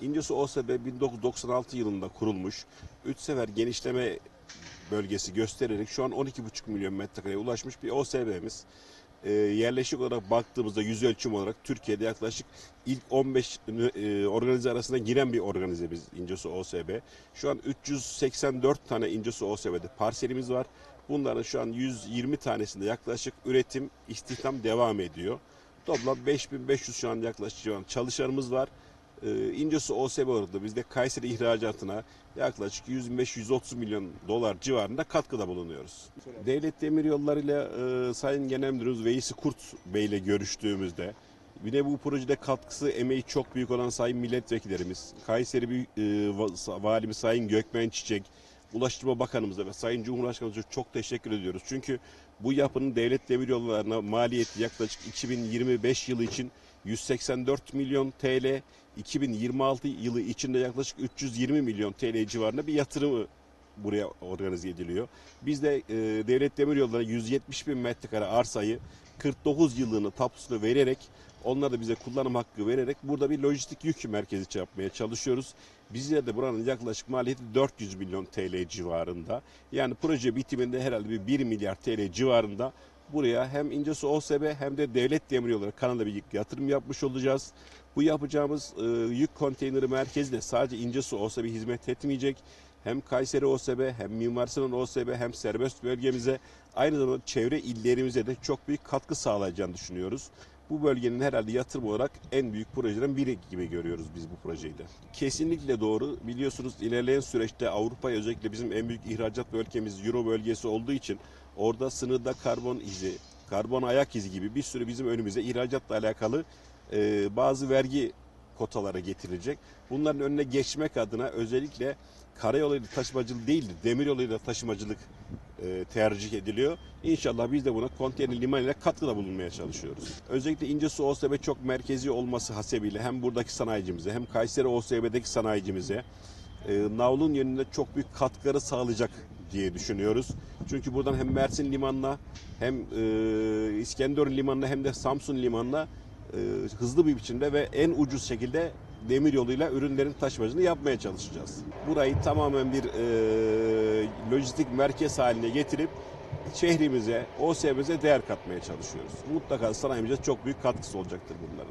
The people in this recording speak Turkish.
İncesu OSB 1996 yılında kurulmuş. 3 sefer genişleme bölgesi göstererek şu an 12,5 milyon metrekareye ulaşmış bir OSB'miz. Ee, yerleşik olarak baktığımızda yüz ölçüm olarak Türkiye'de yaklaşık ilk 15 e, organize arasına giren bir organize biz İncesu OSB. Şu an 384 tane İncesu OSB'de parselimiz var. Bunların şu an 120 tanesinde yaklaşık üretim, istihdam devam ediyor. Toplam 5500 şu an yaklaşık civarında çalışanımız var. Ee, İncesu OSB olarak da bizde Kayseri ihracatına yaklaşık 125-130 milyon dolar civarında katkıda bulunuyoruz. Devlet Demiryolları ile e, Sayın Genel Müdürümüz Veysi Kurt Bey ile görüştüğümüzde bir de bu projede katkısı emeği çok büyük olan sayın milletvekillerimiz, Kayseri e, Va- Valimiz Sayın Gökmen Çiçek, Ulaştırma Bakanımıza ve Sayın Cumhurbaşkanımıza çok teşekkür ediyoruz. Çünkü bu yapının devlet demiryollarına maliyeti yaklaşık 2025 yılı için 184 milyon TL, 2026 yılı içinde yaklaşık 320 milyon TL civarında bir yatırımı buraya organize ediliyor. Biz de e, devlet demiryollarına 170 bin metrekare arsayı 49 yıllığını tapusunu vererek onlara da bize kullanım hakkı vererek burada bir lojistik yük merkezi yapmaya çalışıyoruz. Bizler de buranın yaklaşık maliyeti 400 milyon TL civarında. Yani proje bitiminde herhalde bir 1 milyar TL civarında buraya hem İncesu OSB hem de devlet demiryolları kanalına bir yatırım yapmış olacağız. Bu yapacağımız e, yük konteyneri merkezi de sadece İncesu OSB hizmet etmeyecek. Hem Kayseri OSB hem Mimar Sinan OSB hem serbest bölgemize aynı zamanda çevre illerimize de çok büyük katkı sağlayacağını düşünüyoruz. Bu bölgenin herhalde yatırım olarak en büyük projelerin biri gibi görüyoruz biz bu projeyi de. Kesinlikle doğru. Biliyorsunuz ilerleyen süreçte Avrupa'ya özellikle bizim en büyük ihracat bölgemiz Euro bölgesi olduğu için orada sınırda karbon izi, karbon ayak izi gibi bir sürü bizim önümüze ihracatla alakalı bazı vergi kotalara getirilecek. Bunların önüne geçmek adına özellikle karayoluyla taşımacılık değil de demiryoluyla taşımacılık e, tercih ediliyor. İnşallah biz de buna konteyner liman ile katkıda bulunmaya çalışıyoruz. Özellikle İncesu OSB çok merkezi olması hasebiyle hem buradaki sanayicimize hem Kayseri OSB'deki sanayicimize e, navlun yönünde çok büyük katkıları sağlayacak diye düşünüyoruz. Çünkü buradan hem Mersin limanına hem e, İskenderun limanına hem de Samsun limanına e, hızlı bir biçimde ve en ucuz şekilde demir yoluyla ürünlerin taşımacını yapmaya çalışacağız. Burayı tamamen bir e, lojistik merkez haline getirip şehrimize, OSB'mize değer katmaya çalışıyoruz. Mutlaka sanayimize çok büyük katkısı olacaktır bunların.